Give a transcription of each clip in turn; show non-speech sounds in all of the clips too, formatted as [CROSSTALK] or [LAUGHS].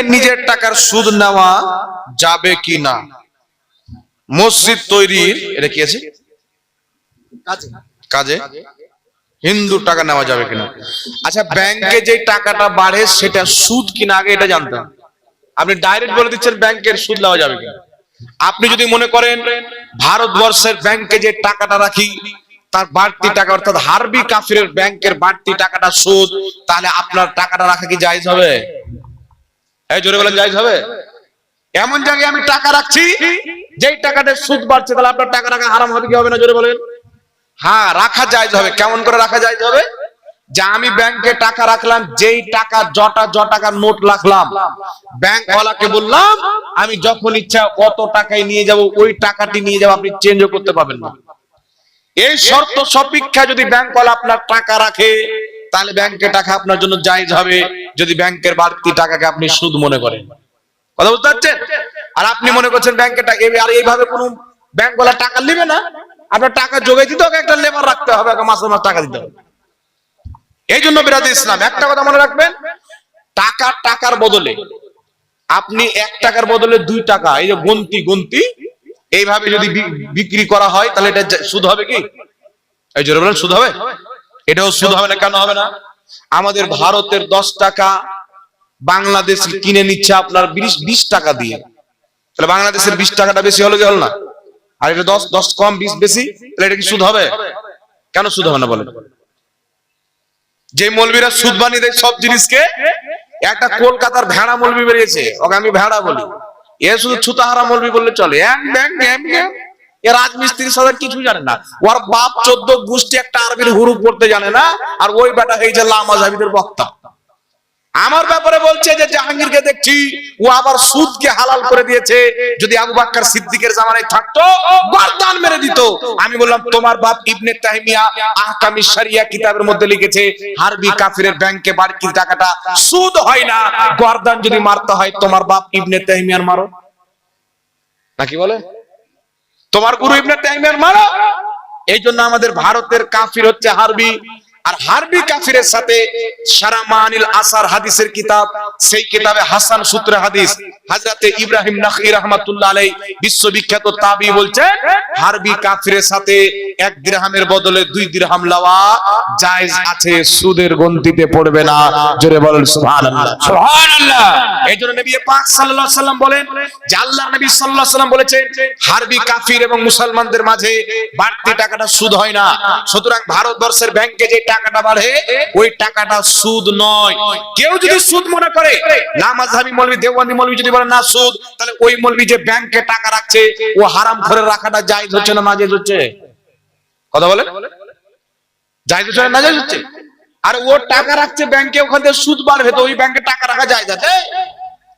থেকে নিজের টাকার সুদ নেওয়া যাবে কি না মসজিদ তৈরির এটা কি আছে? কাজে। হিন্দু টাকা নেওয়া যাবে কিনা? আচ্ছা ব্যাংকে যে টাকাটা বাড়ে সেটা সুদ কিনা আগে এটা জানতাম। আপনি ডাইরেক্ট বলে দিচ্ছেন ব্যাংকের সুদ নেওয়া যাবে কিনা? আপনি যদি মনে করেন ভারতবর্ষের ব্যাংকে যে টাকাটা রাখি তার বাড়তি টাকা অর্থাৎ হারবি কাফিরের ব্যাংকের বাড়তি টাকাটা সুদ তাহলে আপনার টাকাটা রাখা কি জায়েজ হবে? এই জোরে বলেন, জায়েজ হবে? এমন জায়গায় আমি টাকা রাখছি, যেই টাকাটা সুদ বাড়ছে, তাহলে আপনার টাকা রাখা হারাম হবে কি হবে না? জোরে বলেন। হ্যাঁ রাখা জায়েজ হবে। কেমন করে রাখা জায়েজ হবে? যে আমি ব্যাংকে টাকা রাখলাম, যেই টাকা জটা জ টাকার নোট রাখলাম ব্যাংক ওয়ালাকে বললাম, আমি যখন ইচ্ছা কত টাকায় নিয়ে যাব, ওই টাকাটি নিয়ে যাব, আপনি চেঞ্জও করতে পারবেন না। এই শর্ত সপেক্ষা যদি ব্যাংক ওয়ালা আপনার টাকা রাখে তাহলে ব্যাংকে টাকা আপনার জন্য জায়েজ হবে যদি ব্যাংকের বাড়তি টাকাকে আপনি সুদ মনে করেন। কথা বুঝতে পারছেন? আর আপনি মনে করছেন ব্যাংকে টাকা আর এইভাবে কোনো ব্যাংক ওয়ালা টাকা নেবে না? আপনার টাকা যোগাই দিতে হবে, একটা লেবার রাখতে হবে মাসে মাস টাকা দিতে হবে। এই জন্য বিরাজ ইসলাম, একটা কথা মনে রাখবেন, টাকা টাকার বদলে আপনি এক টাকার বদলে দুই টাকা, এই যে গন্তি গন্তি, এইভাবে যদি বিক্রি করা হয়, তাহলে এটা সুদ হবে কি? এই জোরে বলেন, সুদ হবে? এটাও সুদ হবে না, কেন হবে না? আমাদের ভারতের দশ টাকা বাংলাদেশ কিনে নিচ্ছে আপনার বিশ টাকা দিয়ে। তাহলে বাংলাদেশের বিশ টাকাটা বেশি হলো কি হলো না? আর এটা দশ দশ কম, বিশ বেশি? তাহলে এটা কি সুদ হবে? কেন সুদ হবে না বলেন? যে মৌলবীরা সুদ বানিয়ে দেয় সব জিনিসকে, একটা কলকাতার ভেড়া মৌলবি বেরিয়েছে, ওকে আমি ভেড়া বলি। এ শুধু ছুতাহারা মৌলবি বললে চলে। এক ব্যাং গ্যাম গ্যাম যে জাহাঙ্গীরকে দেখছি, ও আবার সুদকে হালাল করে দিয়েছে। যদি আবু বাক্কার সিদ্দিকের জামানায় থাকতো, গর্দান মেরে দিত। আমি বললাম, তোমার বাপ ইবনে তাহমিয়া আহকামি শরিয়া কিতাবের মধ্যে লিখেছে, হারবি কাফিরের ব্যাংকে বাড়তি টাকাটা সুদ হয় না, গর্দান যদি মারতে হয়, তোমার বাপ ইবনে তাহমিয়ার মারো নাকি বলে? তোমার গুরু ইবনে তাইমিয়ার মারা। এই জন্য আমাদের ভারতের কাফির হচ্ছে হারবি। আর হারবি কাফিরের সাথে সারা মানিল আসার হাদিসের কিতাব সেই কিতাবে হাসান সূত্রে হাদিস। হাজরাতে ইব্রাহিম নাখি রহমাতুল্লাহ আলাই বিশ্ববিখ্যাত তাবি বলছেন হারবি কাফিরের সাথে এক দিরহামের বদলে দুই দিরহাম লওয়া জায়েজ আছে সুদের গন্তিতে পড়বে না। জোরে বলেন সুবহানাল্লাহ। সুবহানাল্লাহ। এই জন্য নবী পাক সাল্লাল্লাহু আলাইহি সাল্লাম বলেন যে আল্লাহর নবী সাল্লাল্লাহু আলাইহি সাল্লাম বলেছেন হারবি কাফির এবং মুসলমানদের মাঝে বাড়তি টাকাটা সুদ হয় না। সুতরাং ভারতবর্ষের ব্যাংকে যে টাকাটা বাড়ে ওই টাকাটা সুদ নয়। কেউ যদি সুদ মনে করে না মাযহাবী মৌলভী দেওবন্দি মৌলভী যদি বলে না সুদ তাহলে ওই মৌলভী যে ব্যাংকে টাকা রাখছে ও হারাম করে রাখাটা জায়েজ হচ্ছে না নাজেজ হচ্ছে? কথা বলে জায়েজ হচ্ছে না নাজেজ হচ্ছে? আর ও টাকা রাখছে ব্যাংকে ওখান থেকে সুদ বাড়বে তো ওই ব্যাংকে টাকা রাখা যায় যাতে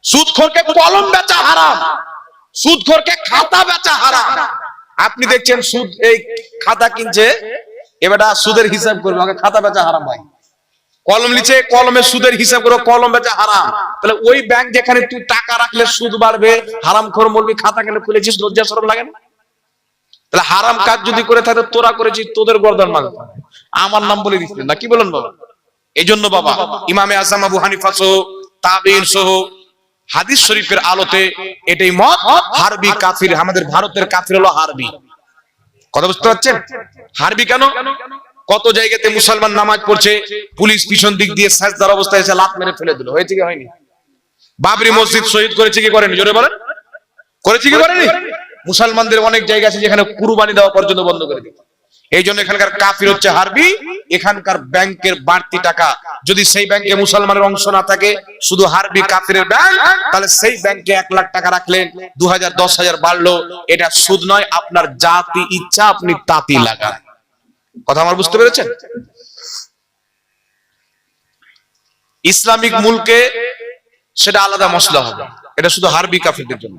সুদখোরকে কলম বেচা হারাম। সুদখোরকে খাতা বেচা হারাম। আপনি দেখছেন সুদ এই খাতা কিনছে এবারটা সুদের হিসাব করবে, আমাকে খাতা বেচা হারাম ভাই। কলম নিচে কলমে সুদের হিসাব করে, কলম বেচা হারাম। তাহলে ওই ব্যাংক যেখানে তুই টাকা রাখলে সুদ বাড়বে, হারাম খোর বলবি খাতা কেন খুলেছিস লজ্জা সরম লাগে না? তাহলে হারাম কাজ যদি করে থাকে তোরা করেছিস, তোদের গর্দন মাগতে। আমার নাম বলে দিচ্ছেন না কি বলেন বাবা? এই জন্য বাবা, ইমামে আসাম আবু হানিফা সহ, তাবিন সহ, হাদিস শরীফের আলোতে এটাই মত, হারবি কাফির, আমাদের ভারতের কাফির হলো হারবি। কথা বুঝতে পারছেন? হারবি কেন? কত জায়গাতে মুসলমান নামাজ পড়ছে, পুলিশ পিছন দিক দিয়ে সাজদার অবস্থায় এসে লাত মেরে ফেলে দিল। হয়েছে কি হয়নি? বাবরি মসজিদ শহীদ করেছে কি করেনি? জোরে বলেন। করেছে কি করেনি? মুসলমানদের অনেক জায়গা আছে যেখানে কুরবানি দেওয়া পর্যন্ত বন্ধ করে দিচ্ছে এই জন্য এখানকার কাফির হচ্ছে হারবি। এখানকার ব্যাংকের বাড়তি টাকা। যদি সেই ব্যাংকে মুসলমানের অংশ না থাকে, শুধু হারবি কাফিরের ব্যাংক, তাহলে সেই ব্যাংকে এক লাখ টাকা রাখলেন দু হাজার দশ হাজার বাড়লো। এটা সুদ নয়, আপনার জাতি ইচ্ছা, আপনি তাতি লাগান। কথা আমার বুঝতে পেরেছেন? ইসলামিক মূলকে সেটা আলাদা মশলা হবে। এটা শুধু হারবি কাফিরদের জন্য।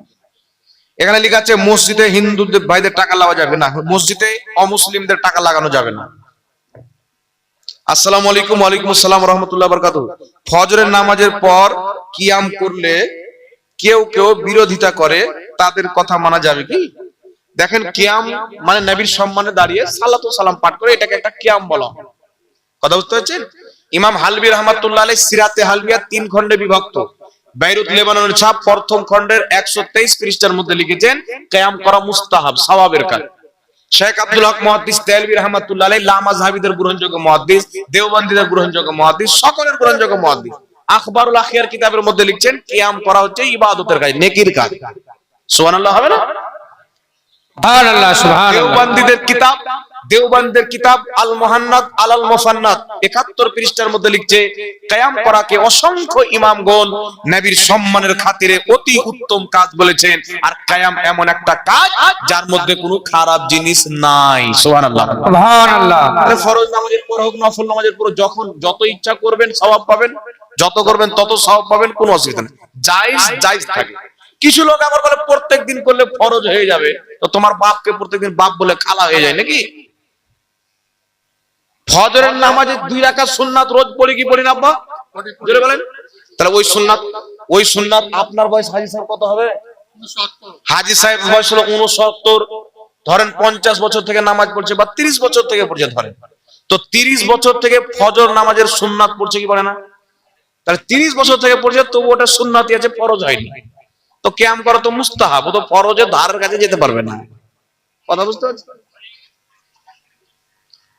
এখানে লেখা আছে, মসজিদে হিন্দুদের ভাইদের টাকা লাগা যাবে না, মসজিদে অমুসলিমদের টাকা লাগানো যাবে না। আসসালামু আলাইকুম, ওয়ালাইকুম আসসালাম, রহমতুল্লাহ বরকাত। ফজরের নামাজের পর কিয়াম করলে কেউ কেউ বিরোধিতা করে, তাদের কথা মানা যাবে কি? দেখেন কিয়াম মানে নবীর সম্মানে দাঁড়িয়ে সালাতু সালাম পাঠ করে এটাকে একটা কিয়াম বলা। কথা বুঝতে পারছেন? ইমাম হালবি রহমাতুল্লাহ আলাই সিরাতে হালবিয়া তিন খণ্ডে বিভক্ত। বাইরুত লেবাননের ছাপ প্রথম খণ্ডের একশো তেইশ পৃষ্ঠার মধ্যে লিখেছেন কেয়াম করা মুস্তাহাব সওয়াবের কাজ। শেখ আব্দুল হক মহাদ্দিস তেলবি রহমাতুল্লাহ লামা জাহাবিদের গ্রহণযোগ্য মহাদ্দিস দেওবন্দীদের গ্রহণযোগ্য মহাদ্দিস সকলের গ্রহণযোগ্য মহাদ্দিস। আখবারুল আখিয়ার কিতাবের মধ্যে লিখছেন কিয়াম করা হচ্ছে ইবাদতের কাজ নেকির কাজ। সুবহানাল্লাহ হবে না? সুবহানাল্লাহ সুবহানাল্লাহ। দেওবন্দীদের কিতাব দেওবন্দের কিতাব আল মোহান্নাদ আলাল মোসান্নাদ একাত্তর পৃষ্ঠার মধ্যে লিখছে কায়াম করাকে অসংখ্য ইমামগণ নবীর সম্মানের খাতিরে অতি উত্তম কাজ বলেছেন। আর কায়াম এমন একটা কাজ যার মধ্যে কোনো খারাপ জিনিস নাই। সুবহানাল্লাহ। সুবহানাল্লাহ। আরে ফরজ নামাজের পর হোক নফল নামাজের পর যখন যত ইচ্ছা করবেন সওয়াব পাবেন যত করবেন তত সওয়াব পাবেন কোনো অসুবিধা নেই। জায়েজ জায়েজ থাকে। কিছু লোক আবার বলে প্রত্যেক দিন করলে ফরজ হয়ে যাবে। তো তোমার বাপকে প্রত্যেকদিন বাপ বলে খালা হয়ে যায় নাকি? ফজরের নামাজে দুই রাকাত সুন্নাত রোজ পড়ি কি পড়ি না আব্বা? জোরে বলেন। তাহলে ওই সুন্নাত ওই সুন্নাত আপনার বয়স হাজি সাহেব কত হবে? হাজি সাহেব বয়স হলো উনসত্তর ধরেন পঞ্চাশ বছর থেকে নামাজ পড়ছে বা তিরিশ বছর থেকে পড়ছে, ধরেন। তো তিরিশ বছর থেকে ফজর নামাজের সুন্নাত পড়ছে কি পড়ে না? তাহলে তিরিশ বছর থেকে পড়ছে, তবু ওটা সুন্নাতি আছে, ফরজ হয়নি। তো ক্যাম করা তো মুস্তাহাব, ও তো ফরজের ধারের কাছে যেতে পারবে না। কথা বুঝতে পারছি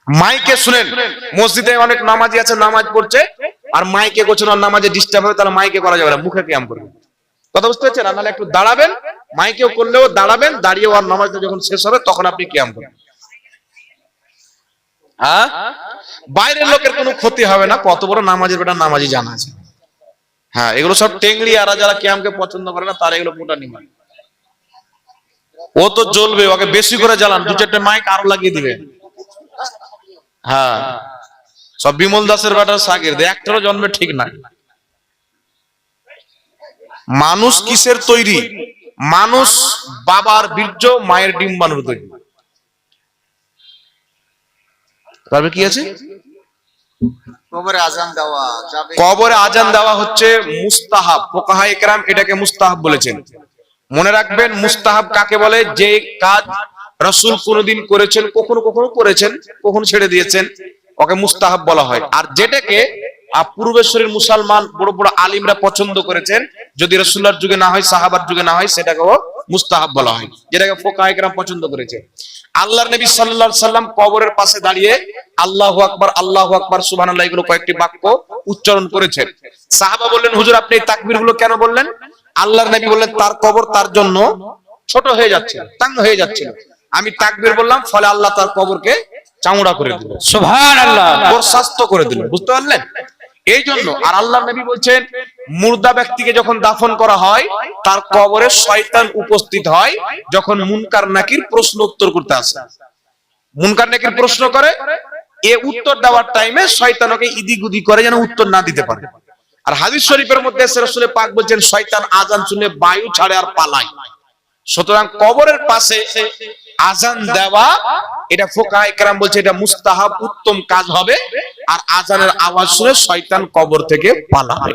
মাইকে শুনেন। মসজিদে অনেক নামাজি আছে, নামাজ পড়ছে, আর মাইকে না নামাজে ডিস্টার্ব হবে, তাহলে মাইকে করা যাবে না, মুখে ক্যাম করবে কথা বুঝতে পারছেন? নাহলে একটু দাঁড়াবেন, মাইকেও করলেও দাঁড়াবেন দাঁড়িয়ে আর নামাজটা যখন শেষ হবে, তখন আপনি ক্যাম করবেন। হ্যাঁ? বাইরের লোকের কোনো ক্ষতি হবে না, কত বড় নামাজের বেটা নামাজি জানা আছে। হ্যাঁ এগুলো সব টেংরি আর যারা ক্যামকে পছন্দ করে না, তারা এগুলো মোটা নিবে ও তো জ্বলবে, ওকে বেশি করে জ্বালান দু চারটে মাইক আরও লাগিয়ে দিবে। হ্যাঁ। সব বিমল দাসের বেটার সাকির একটারও জন্মে ঠিক নাই। মানুষ কিসের তৈরি? মানুষ বাবার বীর্য মায়ের ডিম্বাণুর তৈরি। তারপরে কি আছে? কবরে আজান দেওয়া কবরে আজান দেওয়া হচ্ছে মুস্তাহাব। ফোকাহা একরাম এটাকে মুস্তাহাব বলেছেন। মনে রাখবেন মুস্তাহাব কাকে বলে? যে কাজ রসুল কোনোদিন করেছেন, কখনো কখনো করেছেন, কখনো ছেড়ে দিয়েছেন। ওকে মুস্তাহাব বলা হয়। আর যেটাকে পূর্বেশ্বরের মুসলমান বড় বড় আলিমরা পছন্দ করেছেন, যদি রসুল্লার যুগে না হয়, সাহাবার যুগে না হয়, সেটাকেও মুস্তাহাব বলা হয়। যেটাকে ফোকাহা একরাম পছন্দ করেছে। আল্লাহর নবী আলাইহি সাল্লাম কবরের পাশে দাঁড়িয়ে আল্লাহু আকবার আল্লাহু আকবার, সুবহানাল্লাহ, এগুলো কয়েকটি বাক্য উচ্চারণ করেছেন। সাহাবা বললেন, হুজুর, আপনি এই তাকবীরগুলো কেন বললেন? আল্লাহর নবী বললেন, তার কবর তার জন্য ছোট হয়ে যাচ্ছে তাঙ্গ হয়ে যাচ্ছে। আমি তাকবীর বললাম ফলে আল্লাহ তার কবরকে চামড়া করে দিল। সুবহানাল্লাহ। ওর স্বাস্থ্য করে দিল। বুঝতে পারলেন? এই জন্য আর আল্লাহ নবী বলছেন মুর্দা ব্যক্তিকে যখন দাফন করা হয় তার কবরে শয়তান উপস্থিত হয় যখন মুনকার নাকির প্রশ্ন উত্তর করতে আসে। মুনকার নাকির প্রশ্ন করে এ উত্তর দেওয়ার টাইমে শয়তান ওকে ইদিগুদি করে যেন উত্তর না দিতে পারে। আর হাদিস শরীফের মধ্যে রাসূলে পাক বলছেন শয়তান আজান শুনে বায়ু ছাড়ে আর পালায়। সুতরাং কবরের পাশে আজান দেওয়া, এটা ফোকা একরাম বলছে এটা মুস্তাহাব উত্তম কাজ হবে, আর আজানের আওয়াজ শুনে শয়তান কবর থেকে পালাবে।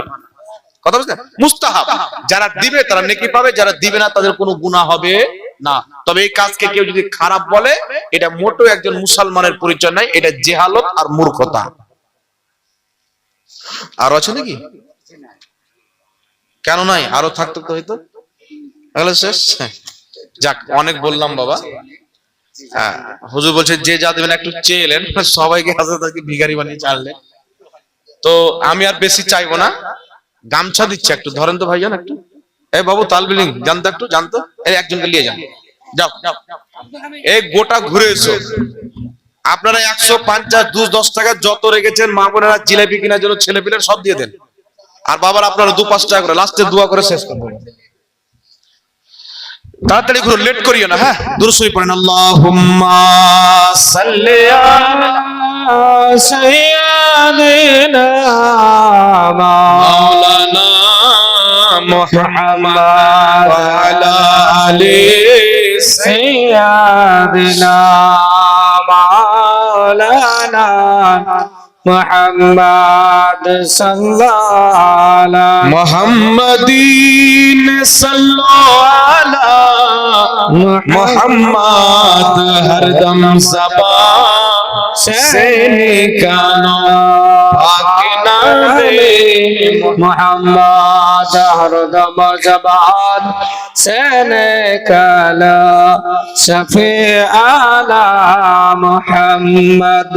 কথা বুঝলেন? মুস্তাহাব, যারা দিবে তারা নেকি পাবে, যারা দিবে না তাদের কোনো গুনাহ হবে না। তবে এই কাজকে কেউ যদি খারাপ বলে, এটা মোটেও একজন মুসলমানের পরিচয় নাই, এটা জেহালত আর মূর্খতা। আরও আছে নাকি? কেন নাই? আরও থাকতো তো হয়তো শেষ? যাক অনেক বললাম বাবা। হ্যাঁ, হুজুর বলছে যে যা দেবেন একটু চেয়ে এলেন [LAUGHS] সবাইকে হাজার তাকে ভিখারি বানিয়ে চাললেন তো আমি আর বেশি চাইব না। গামছা দিচ্ছে একটু। ধরেন তো ভাইজান একটু। এই বাবু তালবিলিং জানতো একটু? জানতো? এই একজনকে নিয়ে যান। যাও। যাও এই গোটা ঘুরে এসো। আপনারা একশো পঞ্চাশ দু দশ টাকা যত রেখেছেন মা বোনেরা জিলাপি কেনার জন্য ছেলে পিলের সব দিয়ে দেন। আর বাবার আপনারা দু পাঁচ টাকা করে লাস্টে দোয়া করে শেষ করবেন তাড়াতাড়ি করে লেট করিও না হ্যাঁ? দুরুসুরি পড়েন, আল্লাহুম্মা সাল্লি আলা সাইয়্যিদিনা মাওলানা মুহাম্মদ আলা আলি সাইয়্যিদিনা মাওলানা محمد صلى على محمدين صلى على محمد ہر دم زبا سے نکانو پاک نام محمد ہر دم زبان سے نکالا شفیع آلہ محمد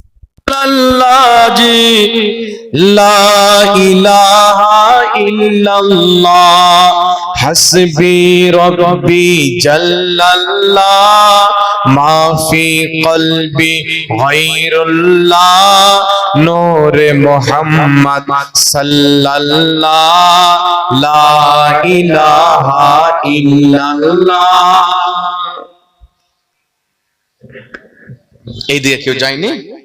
صلى الله جی لا إله إلا الله حسبي ربي جل الله ما في قلبي غير الله نور محمد صلى الله لا إله إلا الله এই দিকে কেউ যায়নি হ্যাঁ? আর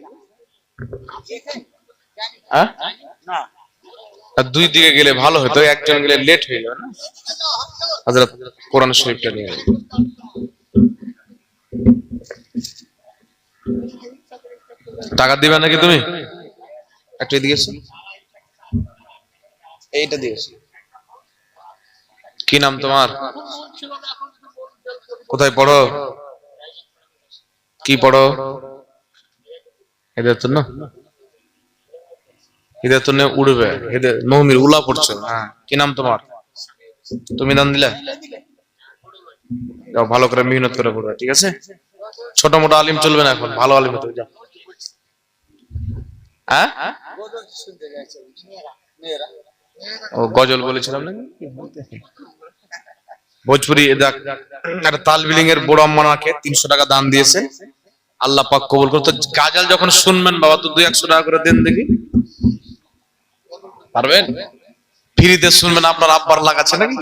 দুই দিকে গেলে ভালো হতো একজন গেলে লেট হয়ে যাবে না? কোরআন শরীফটা নিয়ে। টাকা দিবে নাকি তুমি? একটা এদিকে এইটা দিয়ে এসো। কি নাম তোমার? কোথায় পড়ো? কি পড়ো? এদের না এদের তো উড়বে এদের নৌমির উলা পড়ছো কি নাম তোমার তুমি দান দিলে ভালো করে মেহনত করে পড়বে ঠিক আছে? ছোট মোটো আলিম চলবে না এখন, ভালো আলিম হতে হ্যাঁ? ও, গজল বলেছিলাম না ভোজপুরি দেখ একটা তাল বিলিং এর বড় আম্মানাকে তিনশো টাকা দান দিয়েছে। আল্লাহ পাক কবুল করতো গাজাল যখন শুনবেন, বাবা, তো দুই, একশো টাকা করে দেন দেখি। পারবেন? ফ্রিতে শুনবেন, আপনার আব্বার লাগাচ্ছে নাকি?